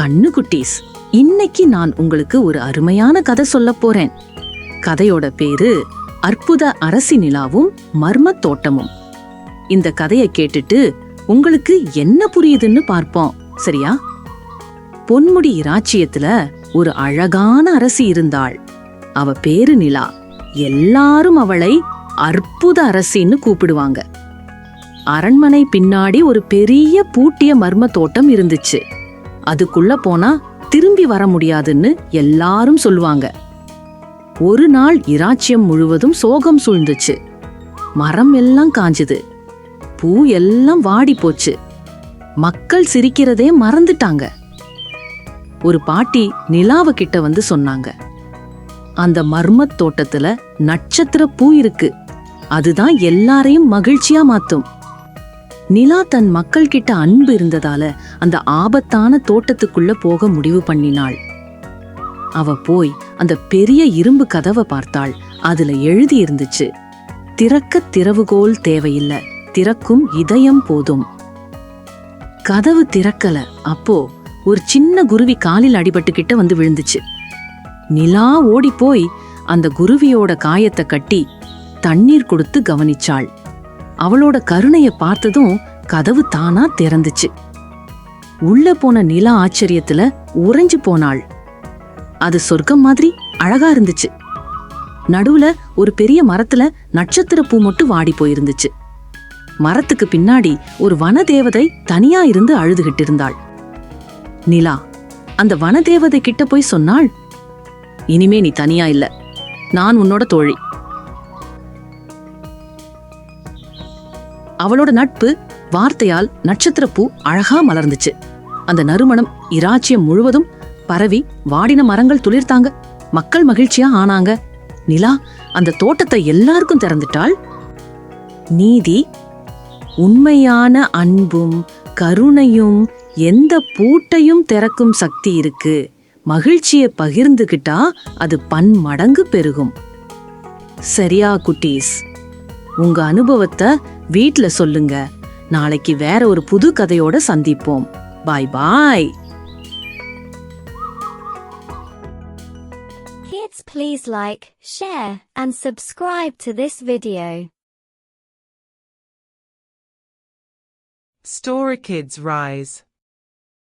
கண்ணு குட்டீஸ் இன்னைக்கு நான் உங்களுக்கு ஒரு அருமையான கதை சொல்ல போறேன். கதையோட பேரு அற்புத அரசி நிலாவும் மர்மத் தோட்டமும். இந்த கதையை கேட்டுட்டு உங்களுக்கு என்ன புரியுதுன்னு பார்ப்போம் சரியா? பொன்முடி இராச்சியத்துல ஒரு அழகான அரசி இருந்தாள். அவ பேரு நிலா. எல்லாரும் அவளை அற்புத அரசின்னு கூப்பிடுவாங்க. அரண்மனை பின்னாடி ஒரு பெரிய பூட்டிய மர்ம தோட்டம் இருந்துச்சு. அதுக்குள்ள போனா திரும்பி வர முடியாதுன்னு எல்லாரும் சொல்லுவாங்க. ஒரு நாள் இராச்சியம் முழுவதும் சோகம் சூழ்ந்துச்சு. மரம் எல்லாம் காஞ்சுது. பூ எல்லாம் வாடி போச்சு. மக்கள் சிரிக்கிறதே மறந்துட்டாங்க. ஒரு பாட்டி நிலாவ கிட்ட வந்து சொன்னாங்க. அந்த மர்மத் தோட்டத்துல நட்சத்திர பூ இருக்கு. அதுதான் எல்லாரையும் மகிழ்ச்சியா மாத்தும். நிலா தன் மக்கள் கிட்ட அன்பு இருந்ததால அந்த ஆபத்தான தோட்டத்துக்குள்ள போக முடிவு பண்ணினாள். அவ போய் அந்த பெரிய இரும்பு கதவை பார்த்தாள். அதுல எழுதி இருந்துச்சு திறக்க திறவுகோல் தேவையில்ல திறக்கும் இதயம் போதும். கதவு திறக்கல. அப்போ ஒரு சின்ன குருவி காலில் அடிபட்டுக்கிட்ட வந்து விழுந்துச்சு. நிலா ஓடி போய் அந்த குருவியோட காயத்தை கட்டி தண்ணீர் கொடுத்து கவனிச்சாள். அவளோட கருணையை பார்த்ததும் கதவு தானா திறந்துச்சு. உள்ள போன நிலா ஆச்சரியத்துல உறைஞ்சு போனாள். அது சொர்க்கம் மாதிரி அழகா இருந்துச்சு. நடுவுல ஒரு பெரிய மரத்துல நட்சத்திர பூ மட்டும் வாடி போயிருந்துச்சு. மரத்துக்கு பின்னாடி ஒரு வனதேவதை தனியா இருந்து அழுதுகிட்டு இருந்தாள் நிலா அந்த வனதேவதை கிட்ட போய் சொன்னாள் இனிமே நீ தனியா இல்ல நான் உன்னோட தோழி. அவளோட நட்பு வார்த்தையால் நட்சத்திரப்பூ அழகா மலர்ந்துச்சு. அந்த நறுமணம் இராச்சியம் முழுவதும் பரவி வாடின மரங்கள் துளிர்த்தாங்க. மக்கள் மகிழ்ச்சியா ஆனாங்க. நிலா அந்த தோட்டத்தை எல்லாருக்கும் திறந்துட்டாள். நீதி உண்மையான அன்பும் கருணையும் எந்த பூட்டையும் திறக்கும் சக்தி இருக்கு. மகிழ்ச்சியை பகிர்ந்துகிட்டா அது பன்மடங்கு பெருகும். சரியா குட்டீஸ். உங்க அனுபவத்தை வீட்ல சொல்லுங்க. நாளைக்கு வேற ஒரு புது கதையோட சந்திப்போம் பாய் பாய் Kids please like, share and subscribe to this video. Story Kids Rise